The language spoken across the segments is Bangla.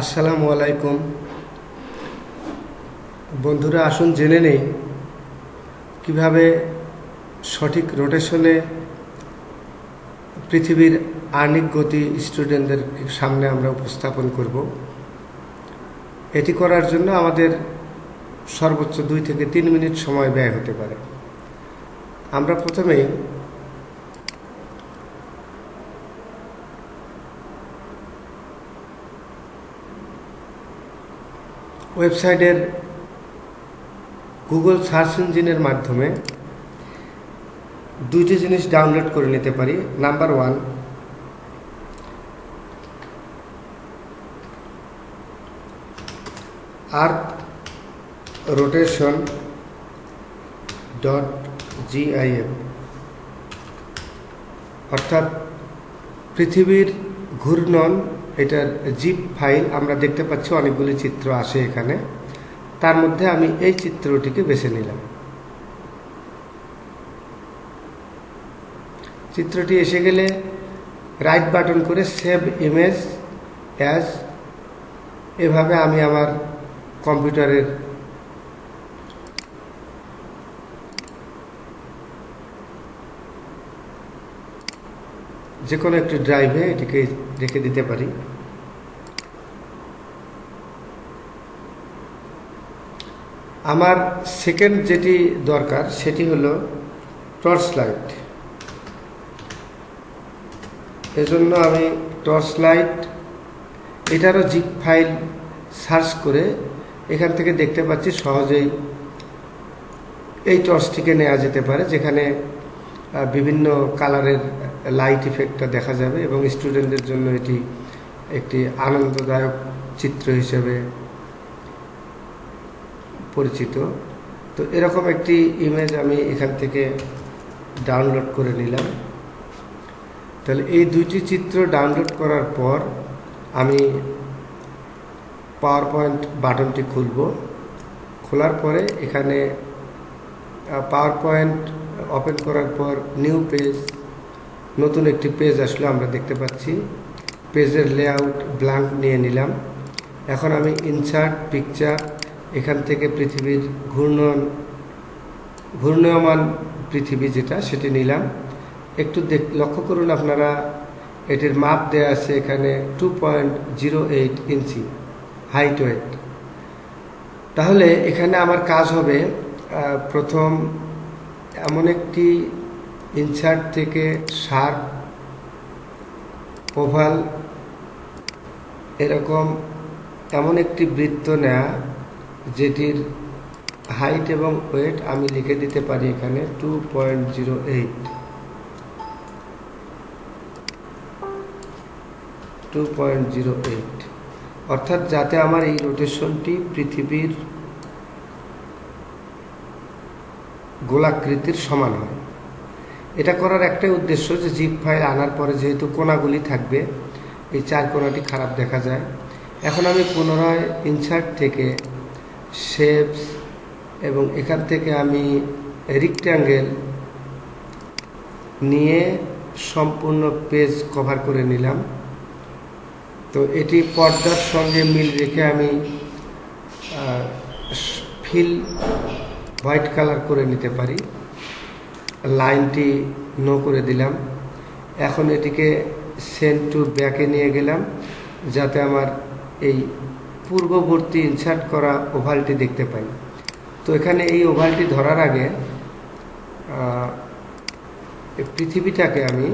আসসালামু আলাইকুম। বন্ধুরা, আসুন জেনে নেই কীভাবে সঠিক রোটেশনে পৃথিবীর আর্নিক গতি স্টুডেন্টদের সামনে আমরা উপস্থাপন করব। এটি করার জন্য আমাদের সর্বোচ্চ দুই থেকে তিন মিনিট সময় ব্যয় হতে পারে। আমরা প্রথমেই ওয়েবসাইটের গুগল সার্চ ইঞ্জিনের মাধ্যমে দুইটি জিনিস ডাউনলোড করে নিতে পারি। Number one, earth rotation dot GIF অর্থাৎ পৃথিবীর ঘূর্ণন এটার জিপ ফাইল আমরা দেখতে পাচ্ছি অনেকগুলি চিত্র আসে এখানে। তার মধ্যে আমি এই চিত্রটিকে বেছে নিলাম। চিত্রটি এসে গেলে রাইট বাটন করে সেভ ইমেজ অ্যাজ এভাবে আমি আমার কম্পিউটারের যে কোনো একটি ড্রাইভে এটিকে রেখে দিতে পারি। আমার সেকেন্ড যেটি দরকার, সেটি হলো টর্চ লাইট এজন্য আমি টর্চ লাইট এটারও জিপ ফাইল সার্চ করে এখান থেকে দেখতে পাচ্ছি সহজেই এই টর্চটিকে নেওয়া যেতে পারে, যেখানে বিভিন্ন কালারের লাইট ইফেক্টটা দেখা যাবে এবং স্টুডেন্টদের জন্য এটি একটি আনন্দদায়ক চিত্র হিসেবে পরিচিত। তো এরকম একটি ইমেজ আমি এখান থেকে ডাউনলোড করে নিলাম। তাহলে এই দুইটি চিত্র ডাউনলোড করার পর আমি পাওয়ার পয়েন্ট বাটনটি খুলব। খোলার পরে এখানে পাওয়ার পয়েন্ট ওপেন করার পর নিউ পেজ নতুন একটি পেজ আসলে, আমরা দেখতে পাচ্ছি। পেজের লেআউট ব্ল্যাঙ্ক নিয়ে নিলাম। এখন আমি ইনসার্ট পিকচার এখান থেকে পৃথিবীর ঘূর্ণন, ঘূর্ণয়মান পৃথিবী যেটা, সেটি নিলাম। একটু দেখ লক্ষ্য করুন আপনারা, এটির মাপ দেওয়া আছে এখানে two point zero eight inch height weight তাহলে এখানে আমার কাজ হবে প্রথম এমন একটি ইনসার্ট থেকে শার্প, ওভাল, এরকম এমন একটি বৃত্ত নেয়া, যেটির হাইট এবং ওয়েট আমি লিখে দিতে পারি এখানে two point zero eight two point zero eight অর্থাৎ যাতে আমার এই রোটেশনটি পৃথিবীর গোলাকৃতির সমান হয়। এটা করার একটাই উদ্দেশ্য যে জিপ ফাইল আনার পরে যেহেতু কোনাগুলি থাকবে, এই চার কোনাটি খারাপ দেখা যায়। এখন আমি পুনরায় ইনসার্ট থেকে শেপস এবং এখান থেকে আমি রিক্ট্যাঙ্গেল নিয়ে সম্পূর্ণ পেজ কভার করে নিলাম। তো এটি পর্দার সঙ্গে মিল রেখে আমি ফিল হোয়াইট কালার করে নিতে পারি। লাইনটি নো করে দিলাম। এখন এটিকে সেন্ট টু ব্যাকে নিয়ে গেলাম, যাতে আমার এই পূর্ববর্তী ইনসার্ট করা ওভালটি দেখতে পাই। তো এখানে এই ওভালটি ধরার আগে পৃথিবীটাকে আমি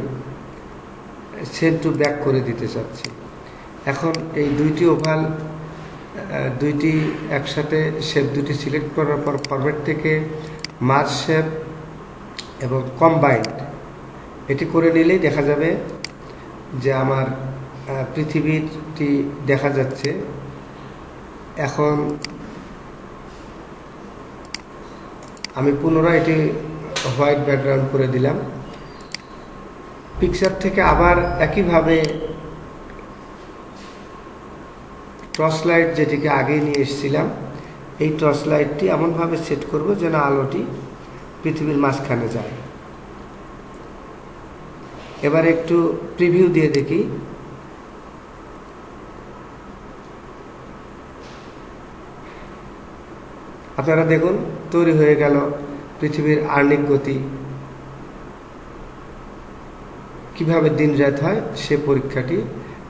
সেন্ট টু ব্যাক করে দিতে চাচ্ছি। এখন এই দুইটি ওভাল দুইটি একসাথে শেপ দুটি সিলেক্ট করার পর ফরম্যাট থেকে মার্চ শেপ এবং কম্বাইন্ড এটি করে নিলেই দেখা যাবে যে আমার পৃথিবীটি দেখা যাচ্ছে। এখন আমি পুনরায় এটি হোয়াইট ব্যাকগ্রাউন্ড করে দিলাম। পিকচার থেকে আবার একইভাবে টর্চ লাইট যেটিকে আগেই নিয়ে এসেছিলাম, এই টর্চ লাইটটি এমনভাবে সেট করব যেন আলোটি পৃথিবীর মাঝখানে যায়। এবার একটু প্রিভিউ দিয়ে দেখি। আপনারা দেখুন, তৈরি হয়ে গেল পৃথিবীর আর্নিক গতি। কীভাবে দিন রাত হয়, সে পরীক্ষাটি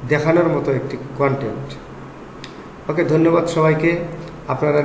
দেখানোর মতো একটি কন্টেন্ট ওকে, ধন্যবাদ সবাইকে। আপনারা